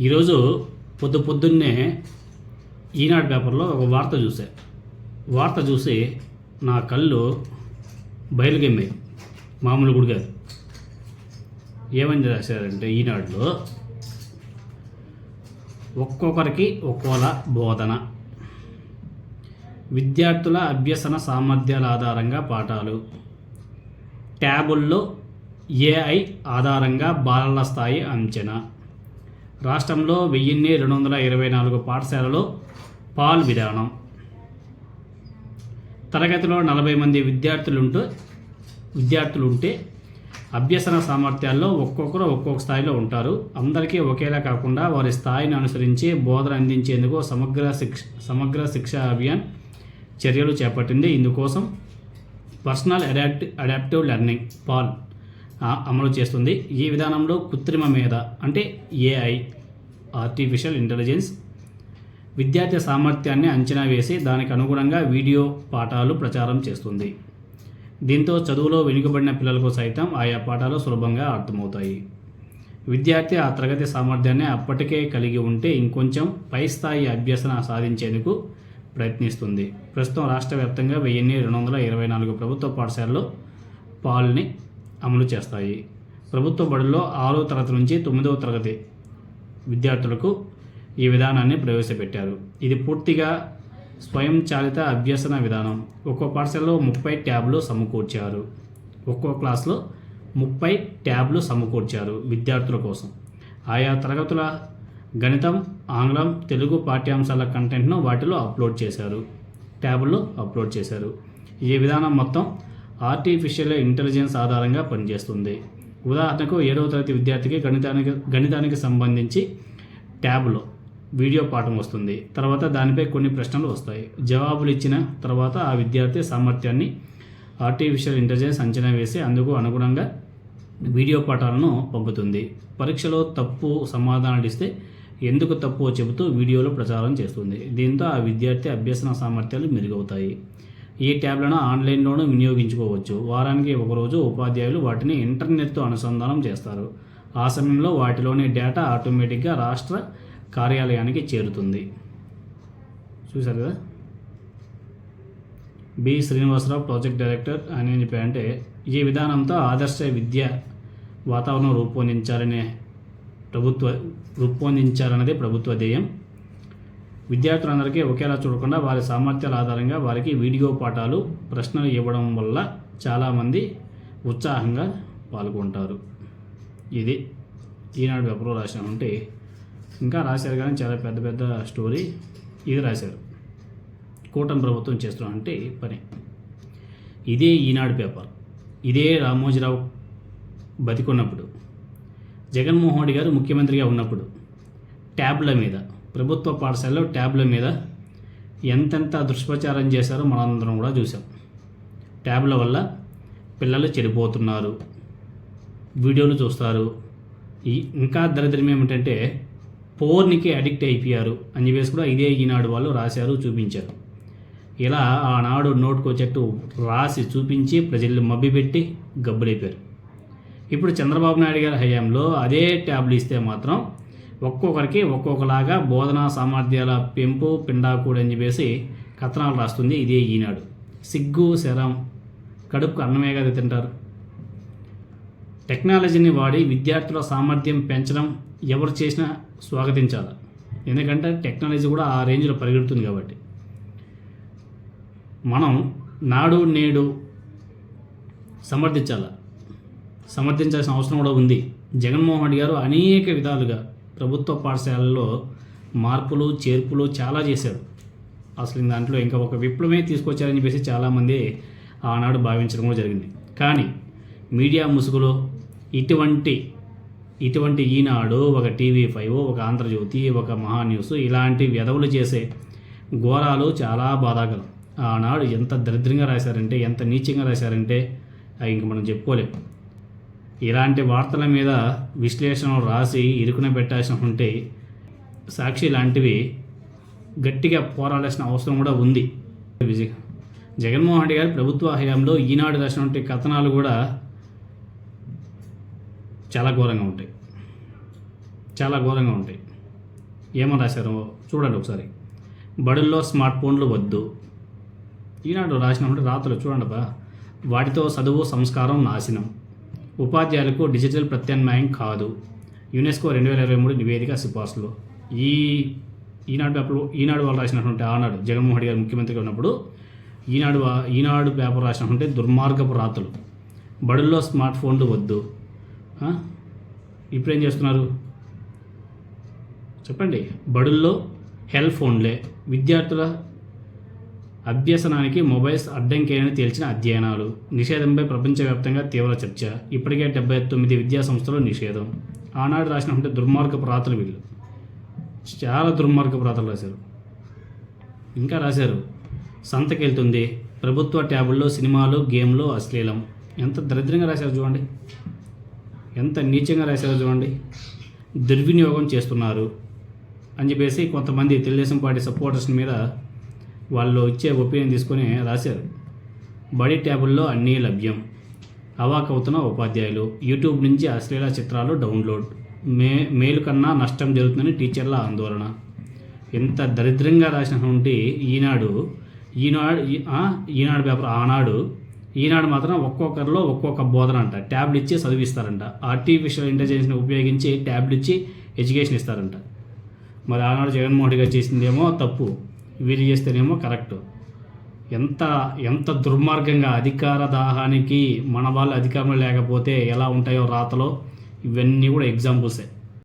ఈరోజు పొద్దు పొద్దున్నే ఈనాడు పేపర్లో ఒక వార్త చూసా. వార్త చూసి నా కళ్ళు బయలుగెమ్మాయి మామూలు కూడా కాదు. ఏమని రాశారంటే ఈనాడులో ఒక్కొక్కరికి ఒక్కోలా బోధన. విద్యార్థుల అభ్యసన సామర్థ్యాల ఆధారంగా పాఠాలు. ట్యాబుల్లో ఏఐ ఆధారంగా బాలల స్థాయి అంచనా. రాష్ట్రంలో వెయ్యిన్ని రెండు వందల ఇరవై నాలుగు పాఠశాలలో పాల్ విధానం తరగతిలో నలభై మంది విద్యార్థులుంటూ విద్యార్థులు ఉంటే అభ్యసన సామర్థ్యాల్లో ఒక్కొక్కరు ఒక్కొక్క స్థాయిలో ఉంటారు. అందరికీ ఒకేలా కాకుండా వారి స్థాయిని అనుసరించి బోధన అందించేందుకు సమగ్ర శిక్ష సమగ్ర శిక్షా అభియాన్ చర్యలు చేపట్టింది. ఇందుకోసం personal adapt adaptive learning PAL అమలు చేస్తుంది. ఈ విధానంలో కృత్రిమ మేధ అంటే ఏఐ ఆర్టిఫిషియల్ ఇంటెలిజెన్స్ విద్యార్థి సామర్థ్యాన్ని అంచనా వేసి దానికి అనుగుణంగా వీడియో పాఠాలు ప్రచారం చేస్తుంది. దీంతో చదువులో వెనుకబడిన పిల్లలకు సైతం ఆయా పాఠాలు సులభంగా అర్థమవుతాయి. విద్యార్థి ఆ తరగతి సామర్థ్యాన్ని అప్పటికే కలిగి ఉంటే ఇంకొంచెం పై స్థాయి అభ్యసన సాధించేందుకు ప్రయత్నిస్తుంది. ప్రస్తుతం రాష్ట్ర వ్యాప్తంగా వెయ్యిన్ని రెండు వందల ఇరవై నాలుగు ప్రభుత్వ పాఠశాలలో పాల్ని అమలు చేస్తాయి. ప్రభుత్వ బడుల్లో ఆరో తరగతి నుంచి తొమ్మిదవ తరగతి విద్యార్థులకు ఈ విధానాన్ని ప్రవేశపెట్టారు. ఇది పూర్తిగా స్వయంచాలిత అభ్యసన విధానం. ఒక్కో పాఠశాలలో ముప్పై ట్యాబ్లు సమకూర్చారు. ఒక్కో క్లాస్లో ముప్పై ట్యాబ్లు సమకూర్చారు విద్యార్థుల కోసం. ఆయా తరగతుల గణితం ఆంగ్లం తెలుగు పాఠ్యాంశాల కంటెంట్ను వాటిలో అప్లోడ్ చేశారు. ట్యాబ్లో అప్లోడ్ చేశారు. ఈ విధానం మొత్తం ఆర్టిఫిషియల్ ఇంటెలిజెన్స్ ఆధారంగా పనిచేస్తుంది. ఉదాహరణకు ఏడవ తరగతి విద్యార్థికి గణితానికి గణితానికి సంబంధించి ట్యాబ్లో వీడియో పాఠం వస్తుంది. తర్వాత దానిపై కొన్ని ప్రశ్నలు వస్తాయి. జవాబులు ఇచ్చిన తర్వాత ఆ విద్యార్థి సామర్థ్యాన్ని ఆర్టిఫిషియల్ ఇంటెలిజెన్స్ అంచనా వేసి అందుకు అనుగుణంగా వీడియో పాఠాలను పంపుతుంది. పరీక్షలో తప్పు సమాధానాలు ఇస్తే ఎందుకు తప్పు చెబుతూ వీడియోలో ప్రచారం చేస్తుంది. దీంతో ఆ విద్యార్థి అభ్యసన సామర్థ్యాలు మెరుగవుతాయి. ఈ ట్యాబ్లను ఆన్లైన్లోనూ వినియోగించుకోవచ్చు. వారానికి ఒకరోజు ఉపాధ్యాయులు వాటిని ఇంటర్నెట్తో అనుసంధానం చేస్తారు. ఆ సమయంలో వాటిలోని డేటా ఆటోమేటిక్గా రాష్ట్ర కార్యాలయానికి చేరుతుంది. చూశారు కదా? బి. శ్రీనివాసరావు ప్రాజెక్ట్ డైరెక్టర్ ఆయన ఏం చెప్పారంటే ఈ విధానంతో ఆదర్శ విద్య వాతావరణం రూపొందించాలనే ప్రభుత్వ రూపొందించాలన్నదే ప్రభుత్వ ధ్యేయం. విద్యార్థులందరికీ ఒకేలా చూడకుండా వారి సామర్థ్యాల ఆధారంగా వారికి వీడియో పాఠాలు ప్రశ్నలు ఇవ్వడం వల్ల చాలామంది ఉత్సాహంగా పాల్గొంటారు. ఇది ఈనాడు పేపర్లో రాసిన ఉంటే ఇంకా రాశారు కానీ చాలా పెద్ద పెద్ద స్టోరీ ఇది రాశారు. కూటమి ప్రభుత్వం చేస్తున్నాం అంటే పని. ఇదే ఈనాడు పేపర్. ఇదే రామోజీరావు బతికున్నప్పుడు. జగన్మోహన్ రెడ్డి గారు ముఖ్యమంత్రిగా ఉన్నప్పుడు. ట్యాబ్ల మీద. ప్రభుత్వ పాఠశాలలో ట్యాబ్ల మీద ఎంతెంత దుష్ప్రచారం చేశారో మనందరం కూడా చూసాం ట్యాబ్ల వల్ల పిల్లలు చెడిపోతున్నారు. వీడియోలు చూస్తారు. ఈ ఇంకా దరిద్రం ఏమిటంటే పోర్నికి అడిక్ట్ అయిపోయారు. అని చెప్పేసి కూడా ఇదే ఈనాడు వాళ్ళు రాశారు చూపించారు. ఇలా ఆనాడు నోట్కు వచ్చేట్టు రాసి చూపించి ప్రజల్ని మబ్బిపెట్టి గబ్బులైపోయారు. ఇప్పుడు చంద్రబాబు నాయుడు గారి హయాంలో అదే ట్యాబ్లు ఇస్తే మాత్రం ఒక్కొక్కరికి ఒక్కొక్కలాగా బోధనా సామర్థ్యాల పెంపు పిండాకుడు అని చెప్పేసి కథనాలు రాస్తుంది ఇదే ఈనాడు. సిగ్గు శరం కడుపుకు అన్నమే కదా తింటారు? టెక్నాలజీని వాడి విద్యార్థుల సామర్థ్యం పెంచడం ఎవరు చేసినా స్వాగతించాలి. ఎందుకంటే టెక్నాలజీ కూడా ఆ రేంజ్లో పరిగెడుతుంది కాబట్టి. మనం నాడు నేడు సమర్థించాలి. సమర్థించాల్సిన అవసరం కూడా ఉంది. జగన్మోహన్ రెడ్డి గారు అనేక విధాలుగా ప్రభుత్వ పాఠశాలల్లో మార్పులు చేర్పులు చాలా చేశారు. అసలు దాంట్లో ఇంకా ఒక విప్లవమే తీసుకొచ్చారని చెప్పేసి చాలామంది ఆనాడు భావించడం కూడా జరిగింది. కానీ మీడియా ముసుగులో ఇటువంటి ఇటువంటి ఈనాడు ఒక టీవీ ఫైవ్ ఒక ఆంధ్రజ్యోతి ఒక మహా న్యూస్ ఇలాంటి వ్యధవులు చేసే ఘోరాలు చాలా బాధాకరం. ఆనాడు ఎంత దరిద్రంగా రాశారంటే ఎంత నీచంగా రాశారంటే ఇంక మనం చెప్పుకోలేం. ఇలాంటి వార్తల మీద విశ్లేషణలు రాసి ఇరుకున పెట్టాల్సిన ఉంటే సాక్షి లాంటివి గట్టిగా పోరాడాల్సిన అవసరం కూడా ఉంది. విజయ్ జగన్మోహన్ రెడ్డి గారి ప్రభుత్వ హయాంలో ఈనాడు రాసినటువంటి కథనాలు కూడా చాలా ఘోరంగా ఉంటాయి. చాలా ఘోరంగా ఉంటాయి. ఏమని రాశారో చూడండి ఒకసారి. బడుల్లో స్మార్ట్ ఫోన్లు వద్దు. ఈనాడు రాసినప్పుడు రాత్రులు చూడండి బా వాటితో చదువు సంస్కారం నాశనం. ఉపాధ్యాయులకు డిజిటల్ ప్రత్యామ్నాయం కాదు. యునెస్కో రెండు వేల ఇరవై మూడు నివేదిక సిఫార్సులు. ఈ ఈనాడు పేపర్ ఈనాడు వాళ్ళు రాసినటువంటి ఆనాడు జగన్మోహన్ రెడ్డి గారు ముఖ్యమంత్రిగా ఉన్నప్పుడు ఈనాడు ఈనాడు పేపర్ రాసినటువంటి దుర్మార్గపు రాతలు. బడుల్లో స్మార్ట్ ఫోన్లు వద్దు. ఇప్పుడు ఇప్పుడేం చేస్తున్నారు? చెప్పండి. బడుల్లో హెల్ ఫోన్లే. విద్యార్థుల అభ్యసనానికి మొబైల్స్ అడ్డంకేనని తేల్చిన అధ్యయనాలు. నిషేధంపై ప్రపంచవ్యాప్తంగా తీవ్ర చర్చ. ఇప్పటికే డెబ్బై తొమ్మిది విద్యా సంస్థలు నిషేధం. ఆనాడు రాసినటువంటి దుర్మార్గపు రాతలు వీళ్ళు. చాలా దుర్మార్గపు రాతలు రాశారు. ఇంకా రాశారు. సంతకెళ్తుంది. ప్రభుత్వ ట్యాబుల్లో సినిమాలు గేమ్లు అశ్లీలం. ఎంత దరిద్రంగా రాశారు చూడండి. ఎంత నీచంగా రాశారో చూడండి. దుర్వినియోగం చేస్తున్నారు. అని చెప్పేసి కొంతమంది తెలుగుదేశం పార్టీ సపోర్టర్స్ మీద వాళ్ళు ఇచ్చే ఒపీనియన్ తీసుకొని రాశారు. బడి ట్యాబుల్లో అన్నీ లభ్యం. అవాకవుతున్న ఉపాధ్యాయులు యూట్యూబ్ నుంచి అశ్లీల చిత్రాలు డౌన్లోడ్. మే మేలు కన్నా నష్టం జరుగుతుందని టీచర్ల ఆందోళన. ఎంత దరిద్రంగా రాసినటువంటి ఈనాడు ఈనాడు ఈనాడు పేపర్ ఆనాడు ఈనాడు మాత్రం ఒక్కొక్కరిలో ఒక్కొక్క బోధన అంట. ట్యాబ్లు ఇచ్చి చదివిస్తారంట. ఆర్టిఫిషియల్ ఇంటెలిజెన్స్ని ఉపయోగించి ట్యాబ్లు ఇచ్చి ఎడ్యుకేషన్ ఇస్తారంట. మరి ఆనాడు జగన్మోహన్ రెడ్డి గారు చేసిందేమో తప్పు. వీరు చేస్తేనేమో కరెక్ట్. ఎంత ఎంత దుర్మార్గంగా అధికార దాహానికి మన వాళ్ళు అధికారంలో లేకపోతే ఎలా ఉంటాయో రాతలో ఇవన్నీ కూడా ఎగ్జాంపుల్సే